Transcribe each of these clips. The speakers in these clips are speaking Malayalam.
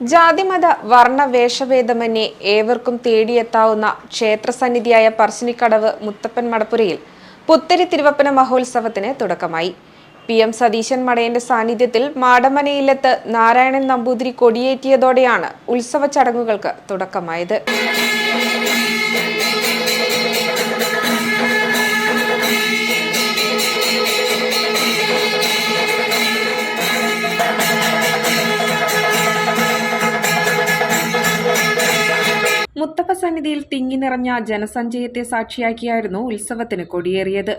ജാതിമത വർണ വേഷഭേദമന്യേ ഏവർക്കും തേടിയെത്താവുന്ന ക്ഷേത്രസന്നിധിയായ പറശ്ശിനിക്കടവ് മുത്തപ്പൻ മടപ്പുരയിൽ പുത്തരി തിരുവപ്പന മഹോത്സവത്തിന് തുടക്കമായി. പി എം സതീശൻ മടയന്റെ സാന്നിധ്യത്തിൽ മാടമനയിലെത്ത് നാരായണൻ നമ്പൂതിരി കൊടിയേറ്റിയതോടെയാണ് ഉത്സവ ചടങ്ങുകൾക്ക് തുടക്കമായത്. മുത്തപ്പ സന്നിധിയിൽ തിങ്ങി നിറഞ്ഞ ജനസഞ്ചയത്തെ സാക്ഷിയാക്കിയായിരുന്നു ഉത്സവത്തിന് കൊടിയേറിയത്.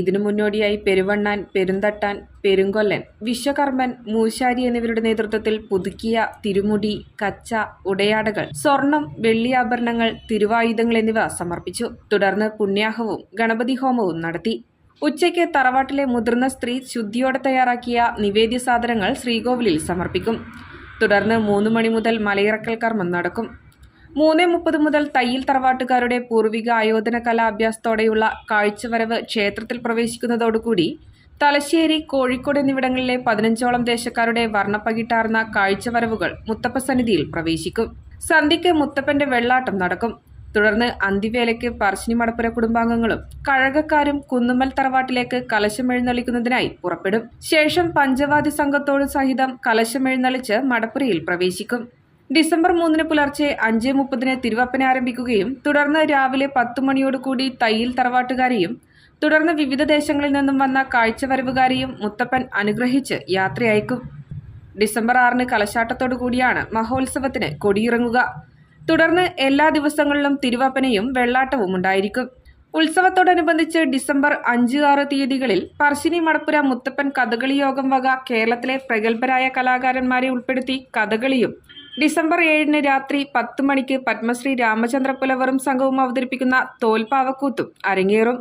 ഇതിനു മുന്നോടിയായി പെരുവണ്ണാൻ പെരുന്തട്ടാൻ പെരുങ്കൊല്ലൻ വിശ്വകർമ്മൻ മൂശാരി എന്നിവരുടെ നേതൃത്വത്തിൽ പുതുക്കിയ തിരുമുടി കച്ച ഉടയാടകൾ സ്വർണം വെള്ളിയാഭരണങ്ങൾ തിരുവായുധങ്ങൾ എന്നിവ സമർപ്പിച്ചു. തുടർന്ന് പുണ്യാഹവും ഗണപതി ഹോമവും നടത്തി. ഉച്ചയ്ക്ക് തറവാട്ടിലെ മുതിർന്ന സ്ത്രീ ശുദ്ധിയോടെ തയ്യാറാക്കിയ നിവേദ്യ സാധനങ്ങൾ ശ്രീകോവിലിൽ സമർപ്പിക്കും. തുടർന്ന് മൂന്ന് മണി മുതൽ മലയിറക്കൽ കർമ്മം നടക്കും. മൂന്ന് മുപ്പത് മുതൽ തയ്യിൽ തറവാട്ടുകാരുടെ പൂർവിക ആയോധന കലാഭ്യാസത്തോടെയുള്ള കാഴ്ചവരവ് ക്ഷേത്രത്തിൽ പ്രവേശിക്കുന്നതോടുകൂടി തലശ്ശേരി കോഴിക്കോട് എന്നിവിടങ്ങളിലെ പതിനഞ്ചോളം ദേശക്കാരുടെ വർണപ്പകിട്ടാർന്ന കാഴ്ചവരവുകൾ മുത്തപ്പ സന്നിധിയിൽ പ്രവേശിക്കും. സന്ധ്യയ്ക്ക് മുത്തപ്പന്റെ വെള്ളാട്ടം നടക്കും. തുടർന്ന് അന്തിവേലയ്ക്ക് പറശ്ശിനി മടപ്പുര കുടുംബാംഗങ്ങളും കഴകക്കാരും കുന്നുമ്മൽ തറവാട്ടിലേക്ക് കലശം എഴുന്നള്ളിക്കുന്നതിനായി പുറപ്പെടും. ശേഷം പഞ്ചവാദി സംഘത്തോട് സഹിതം കലശം എഴുന്നള്ളിച്ച് മടപ്പുരയിൽ പ്രവേശിക്കും. ഡിസംബർ മൂന്നിന് പുലർച്ചെ അഞ്ച് മുപ്പതിന് തിരുവപ്പന ആരംഭിക്കുകയും തുടർന്ന് രാവിലെ പത്തു മണിയോടുകൂടി തയ്യിൽ തറവാട്ടുകാരെയും തുടർന്ന് വിവിധ ദേശങ്ങളിൽ നിന്നും വന്ന കാഴ്ചവരവുകാരെയും മുത്തപ്പൻ അനുഗ്രഹിച്ച് യാത്രയയക്കും. ഡിസംബർ ആറിന് കലശാട്ടത്തോടു കൂടിയാണ് മഹോത്സവത്തിന് കൊടിയിറങ്ങുക. തുടർന്ന് എല്ലാ ദിവസങ്ങളിലും തിരുവപ്പനയും വെള്ളാട്ടവും ഉണ്ടായിരിക്കും. ഉത്സവത്തോടനുബന്ധിച്ച് ഡിസംബർ അഞ്ച് ആറ് തീയതികളിൽ പർശിനി മടപ്പുര മുത്തപ്പൻ കഥകളി യോഗം വക കേരളത്തിലെ പ്രഗത്ഭരായ കലാകാരന്മാരെ ഉൾപ്പെടുത്തി കഥകളിയും ഡിസംബർ ഏഴിന് രാത്രി പത്ത് മണിക്ക് പത്മശ്രീ രാമചന്ദ്ര പുലവറും സംഘവും അവതരിപ്പിക്കുന്ന തോൽപ്പാവക്കൂത്തും അരങ്ങേറും.